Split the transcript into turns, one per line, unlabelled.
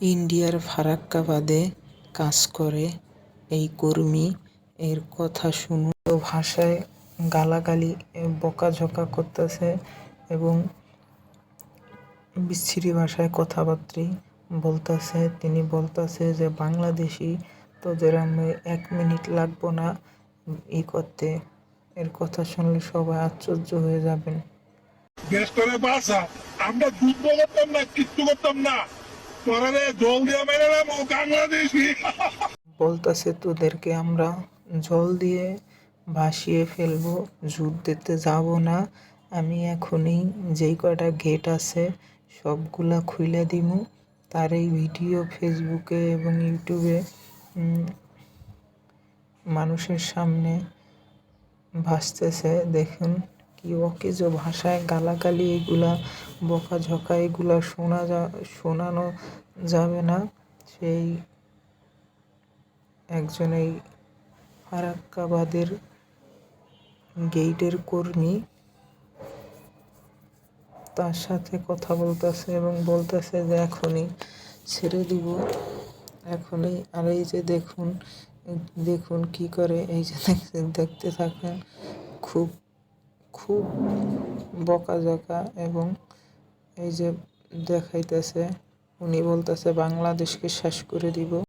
ইন্ডিয়ার ফারাক্কাবাদে কাজ করে। এই কর্মী এর কথা শুনো ভাষায় গালাগালি, বকাঝকা করতেছে এবং বিচ্ছিরি ভাষায় কথাবার্তা বলতেছে। তিনি বলতেছে যে, বাংলাদেশি তোদের আমি এক মিনিট লাগবো না ই করতে। এর কথা শুনলে সবাই আশ্চর্য হয়ে যাবেন।
আমরা যুদ্ধ করতাম না, কিচ্ছু করতাম না। তোরা রে জল দিয়ে মেরে নেব বাংলাদেশি।
বলতেছে, তোদেরকে আমরা জল দিয়ে ভাসিয়ে ফেলব যুদ্ধেতে যাব না। আমি এখনই যেই কয়টা গেট আছে, সবগুলা খুইলে দিমু। তার এই ভিডিও ফেসবুকে এবং ইউটিউবে মানুষের সামনে ভাসতেছে। দেখুন কি অকেজ ভাষায় গালাগালি, এগুলা বকাঝকা, এগুলা শোনা যা, শোনানো যাবে না। সেই একজন এই ফারাক্কাবাদের গেইটের কর্মী। তার সাথে কথা বলতেছে এবং বলতেছে যে, এখনই ছেড়ে দিব। এখনই। আর এই যে দেখুন দেখুন কি করে, এই যে দেখতে- থাকেন, খুব খুব বকাঝকা এবং এই যে দেখাইতেছে উনি বলতেছে বাংলাদেশকে শেষ করে দিব।